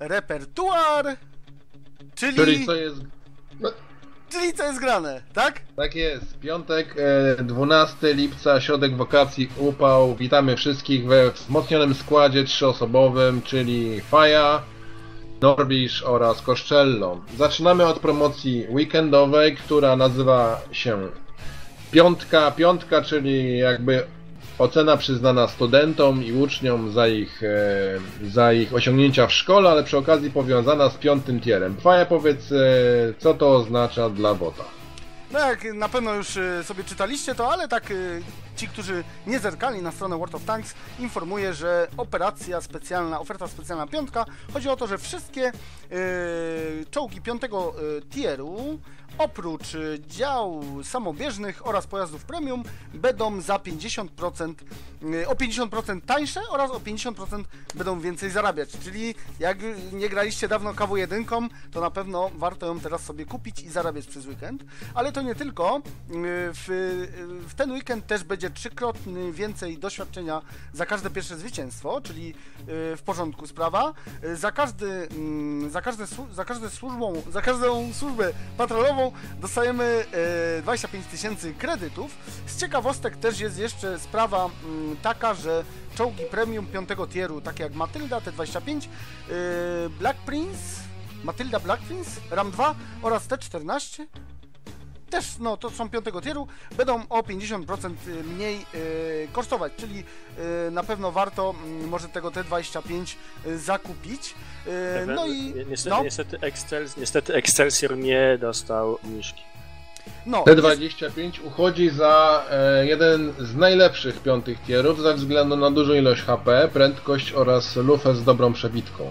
repertuar, czyli, Czyli co jest... czyli co jest grane, tak? Tak jest, piątek, e, 12 lipca, środek wakacji, upał. Witamy wszystkich we wzmocnionym składzie trzyosobowym, czyli Faja, Norbisz oraz Koszczello. Zaczynamy od promocji weekendowej, która nazywa się Piątka. Piątka, czyli jakby ocena przyznana studentom i uczniom za ich, e, za ich osiągnięcia w szkole, ale przy okazji powiązana z piątym tierem. Faja, powiedz, e, co to oznacza dla bota? No jak na pewno już y, sobie czytaliście to, ale tak ci, którzy nie zerkali na stronę World of Tanks, informuję, że operacja specjalna, oferta specjalna piątka, chodzi o to, że wszystkie y, czołgi piątego y, tieru oprócz dział samobieżnych oraz pojazdów premium będą za 50% y, o 50% tańsze oraz o 50% będą więcej zarabiać. Czyli jak nie graliście dawno KW1, to na pewno warto ją teraz sobie kupić i zarabiać przez weekend. Ale to nie tylko. Y, W, w ten weekend też będzie trzykrotnie więcej doświadczenia za każde pierwsze zwycięstwo, czyli y, w porządku sprawa. Y, Za każdy, mm, za każde, za każde służbą, za każdą służbę patrolową dostajemy y, 25 tysięcy kredytów. Z ciekawostek też jest jeszcze sprawa mm, taka, że czołgi premium 5 tieru, takie jak Matylda T25, y, Black Prince, Matylda Black Prince, RAM 2 oraz T14 też, no to są piątego tieru, będą o 50% mniej y, kosztować, czyli y, na pewno warto mm, może tego T25 y, zakupić. Y, no i Niestety, no, niestety, Excel, niestety Excelsior nie dostał niżki. no, T25 uchodzi za e, jeden z najlepszych piątych tierów ze względu na dużą ilość HP, prędkość oraz lufę z dobrą przebitką.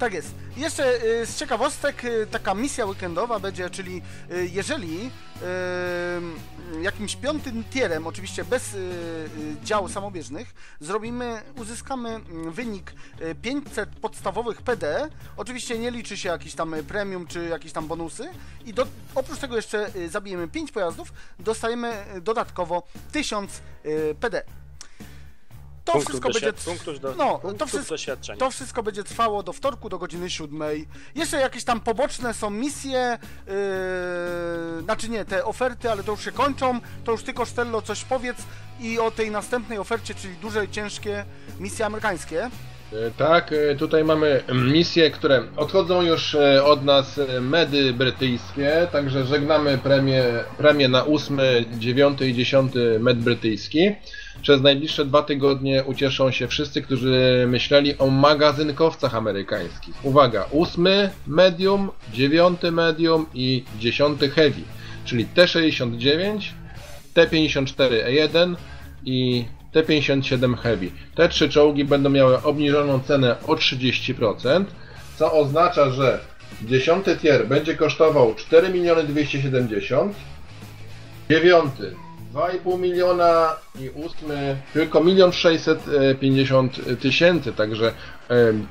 Tak jest. Jeszcze y, z ciekawostek y, taka misja weekendowa będzie, czyli y, jeżeli jakimś piątym tierem, oczywiście bez dział samobieżnych, zrobimy, uzyskamy mm, wynik y, 500 podstawowych PD, oczywiście nie liczy się jakiś tam premium czy jakieś tam bonusy i do, oprócz tego jeszcze zabijemy 5 pojazdów, dostajemy dodatkowo 1000 y, PD. To Punktów wszystko będzie... punktów do- no, to wszystko, to wszystko będzie trwało do wtorku, do godziny siódmej. Jeszcze jakieś tam poboczne są misje, yy, znaczy nie, te oferty, ale to już się kończą. To już ty, Costello, coś powiedz i o tej następnej ofercie, czyli duże, ciężkie misje amerykańskie. E, Tak, e, tutaj mamy misje, które odchodzą już e, od nas medy brytyjskie, także żegnamy premię, premię na 8, 9 i 10 med brytyjski. Przez najbliższe dwa tygodnie ucieszą się wszyscy, którzy myśleli o magazynkowcach amerykańskich. Uwaga, 8 medium, 9 medium i 10 heavy, czyli T69, T54E1 i T57 Heavy. Te trzy czołgi będą miały obniżoną cenę o 30%, co oznacza, że 10 tier będzie kosztował 4 miliony 270, 9 2,5 miliona i 8 tylko 1 650 tysięcy, także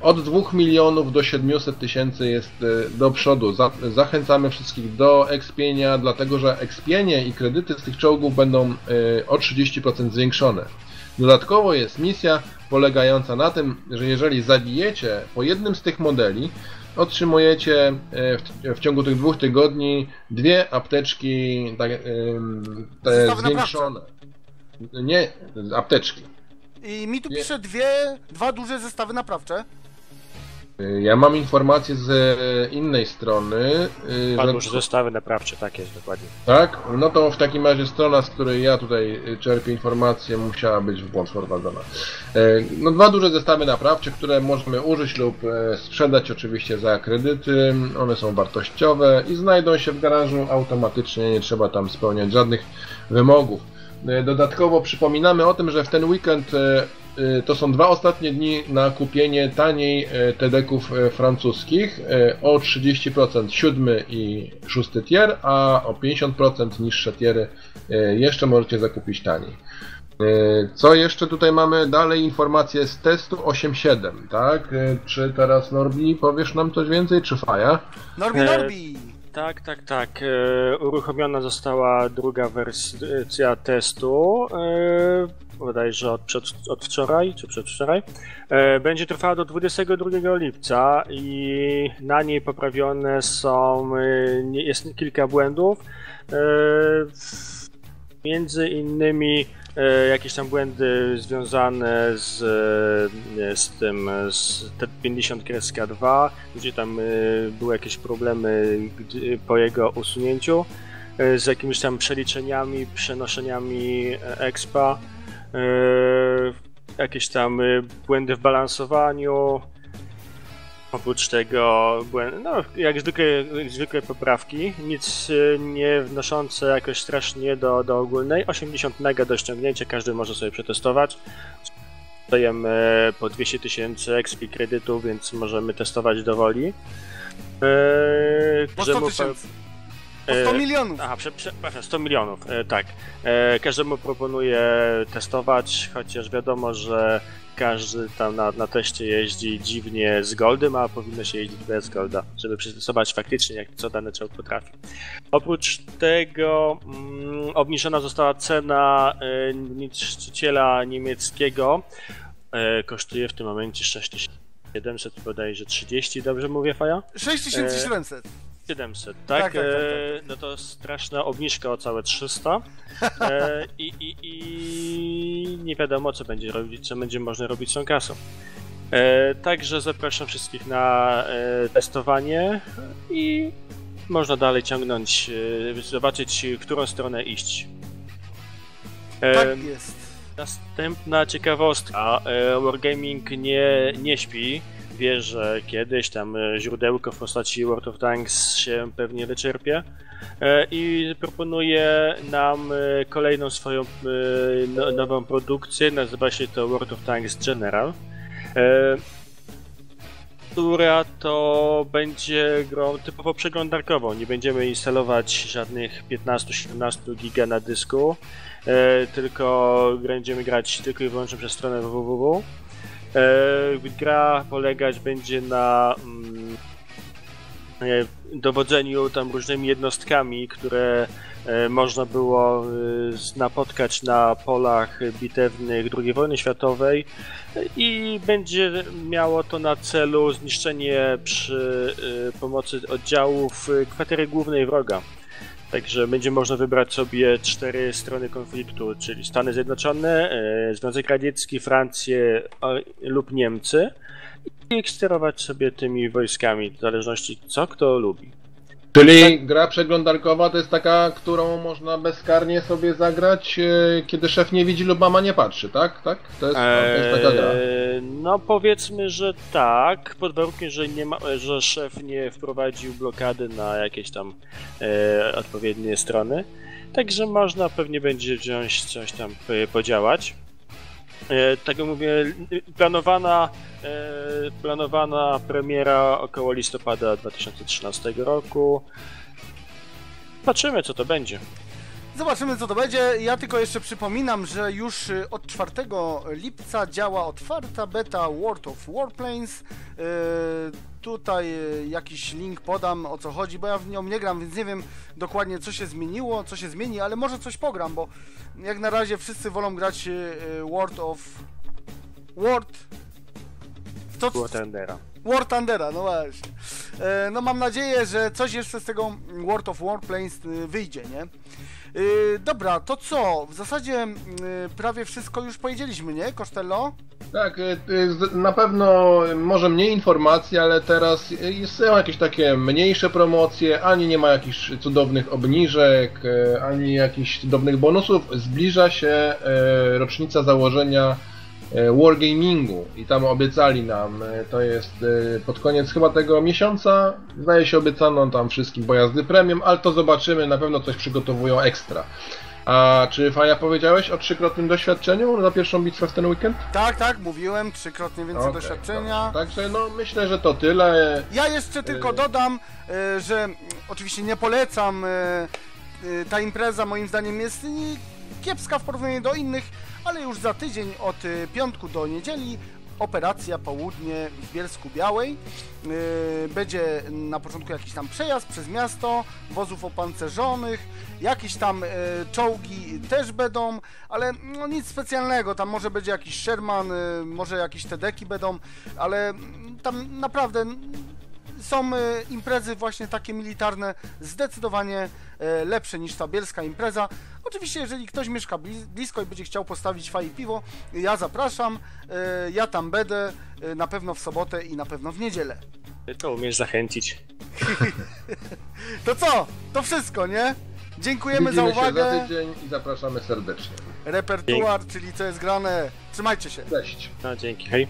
od 2 milionów do 700 tysięcy jest e, do przodu. Za, zachęcamy wszystkich do ekspienia, dlatego że ekspienie i kredyty z tych czołgów będą e, o 30% zwiększone. Dodatkowo jest misja polegająca na tym, że jeżeli zabijecie po jednym z tych modeli, otrzymujecie e, w, w ciągu tych dwóch tygodni dwie apteczki tak, te zwiększone. Nie, apteczki. I mi tu Nie. pisze dwie, dwa duże zestawy naprawcze. E, Ja mam informację z innej strony, e, Padło, że zestawy naprawcze, tak jest dokładnie. tak, no to w takim razie strona, z której ja tutaj e, czerpię informacje, musiała być w błąd wprowadzona. E, No dwa duże zestawy naprawcze, które możemy użyć lub sprzedać oczywiście za kredyty. One są wartościowe i znajdą się w garażu automatycznie, nie trzeba tam spełniać żadnych wymogów. Dodatkowo przypominamy o tym, że w ten weekend to są dwa ostatnie dni na kupienie taniej e, TD-ków e, francuskich e, o 30% siódmy i szósty tier, a o 50% niższe tiery e, jeszcze możecie zakupić taniej. E, Co jeszcze tutaj mamy? Dalej informacje z testu 8.7, tak? E, Czy teraz Norbi powiesz nam coś więcej, czy Faja? Norbi, E, Norbi! tak, tak, tak. E, uruchomiona została druga wersja testu. Bodajże od, przed, od wczoraj, czy przedwczoraj. E, będzie trwała do 22 lipca i na niej poprawione są, e, jest kilka błędów. E, między innymi jakieś tam błędy związane z, z tym, z T50-2, gdzie tam były jakieś problemy po jego usunięciu, z jakimiś tam przeliczeniami, przenoszeniami expa, jakieś tam e, błędy w balansowaniu, Oprócz tego, no, jak zwykle, jak zwykle poprawki, nic e, nie wnoszące jakoś strasznie do, do ogólnej. 80 mega do ściągnięcia, każdy może sobie przetestować. Dajemy po 200 tysięcy XP kredytu, więc możemy testować do woli. Eee, Po 100 każdemu po- tysięcy. Po 100 e, milionów. Aha, prze, przepraszam, 100 milionów, e, tak. E, każdemu proponuję testować, chociaż wiadomo, że każdy tam na, na teście jeździ dziwnie z Goldem, a powinno się jeździć bez Golda, żeby przetestować faktycznie, jak co dany czołg potrafi. Oprócz tego mm, obniżona została cena e, niszczyciela niemieckiego. Kosztuje w tym momencie 6700 bodajże 30, dobrze mówię, Faja? 6700. 700, tak? Tak, tak, tak, tak, E, no to straszna obniżka o całe 300. E, i, i, I nie wiadomo, co będzie robić, co będzie można robić z tą kasą. E, także zapraszam wszystkich na e, testowanie i można dalej ciągnąć, zobaczyć, w którą stronę iść. Tak jest. Następna ciekawostka. Wargaming nie, nie śpi. Wie, że kiedyś tam e, źródełko w postaci World of Tanks się pewnie wyczerpie e, i proponuje nam e, kolejną swoją no, nową produkcję. Nazywa się to World of Tanks General. Która to będzie grą typowo przeglądarkową. Nie będziemy instalować żadnych 15-17 giga na dysku tylko będziemy grać tylko i wyłącznie przez stronę www. Gra polegać będzie na mm, e, dowodzeniu tam różnymi jednostkami, które e, można było e, napotkać na polach bitewnych II wojny światowej i będzie miało to na celu zniszczenie przy pomocy oddziałów kwatery głównej wroga. Także będzie można wybrać sobie cztery strony konfliktu, czyli Stany Zjednoczone, e, Związek Radziecki, Francję a- lub Niemcy i sterować sobie tymi wojskami, w zależności co kto lubi. Czyli gra przeglądarkowa to jest taka, którą można bezkarnie sobie zagrać, e, kiedy szef nie widzi lub mama nie patrzy, tak? Tak? To jest, to jest taka gra. Eee, No powiedzmy, że tak, pod warunkiem, że, nie ma, że szef nie wprowadził blokady na jakieś tam e, odpowiednie strony. Także można pewnie będzie wziąć coś tam e, podziałać. E, tak jak mówię, planowana, e, planowana premiera około listopada 2013 roku. Patrzymy co to będzie. Zobaczymy co to będzie. Ja tylko jeszcze przypominam, że już y, od 4 lipca działa otwarta beta World of Warplanes. Yy, tutaj y, jakiś link podam o co chodzi, bo ja w nią nie gram, więc nie wiem dokładnie co się zmieniło, co się zmieni, ale może coś pogram, bo jak na razie wszyscy wolą grać y, World of World to, Było Tendera. War Thundera, no właśnie. E, no mam nadzieję, że coś jeszcze z tego World of Warplanes y, wyjdzie, nie? Y, dobra, to co? W zasadzie y, prawie wszystko już powiedzieliśmy, nie, Costello? Tak, z- na pewno może mniej informacji, ale teraz są jakieś takie mniejsze promocje, ani nie ma jakichś cudownych obniżek, ani jakichś cudownych bonusów. Zbliża się rocznica założenia Wargamingu i tam obiecali nam, y, to jest y, pod koniec chyba tego miesiąca, zdaje się obiecano tam wszystkim pojazdy premium, ale to zobaczymy, na pewno coś przygotowują ekstra. A czy Faja powiedziałeś o trzykrotnym doświadczeniu za pierwszą bitwę w ten weekend? Tak, tak, mówiłem, trzykrotnie więcej Okej, doświadczenia. dobra. Także no myślę, że to tyle. Ja jeszcze tylko dodam, że oczywiście nie polecam. Ta impreza moim zdaniem jest kiepska w porównaniu do innych, ale już za tydzień od y, piątku do niedzieli operacja Południe w Bielsku Białej. Yy, Będzie na początku jakiś tam przejazd przez miasto, wozów opancerzonych, jakieś tam e, czołgi też będą, ale no, nic specjalnego, tam może będzie jakiś Sherman, może jakieś Tedeki będą, ale mm, tam naprawdę są imprezy właśnie takie militarne zdecydowanie lepsze niż ta bielska impreza. Oczywiście, jeżeli ktoś mieszka blis- blisko i będzie chciał postawić faj i piwo, ja zapraszam, e, ja tam będę e, na pewno w sobotę i na pewno w niedzielę. Ty to umiesz zachęcić. To co? To wszystko, nie? Dziękujemy za Widzimy się uwagę. za tydzień i zapraszamy serdecznie. Repertuar, czyli co jest grane. Trzymajcie się. Cześć. No dzięki, hej.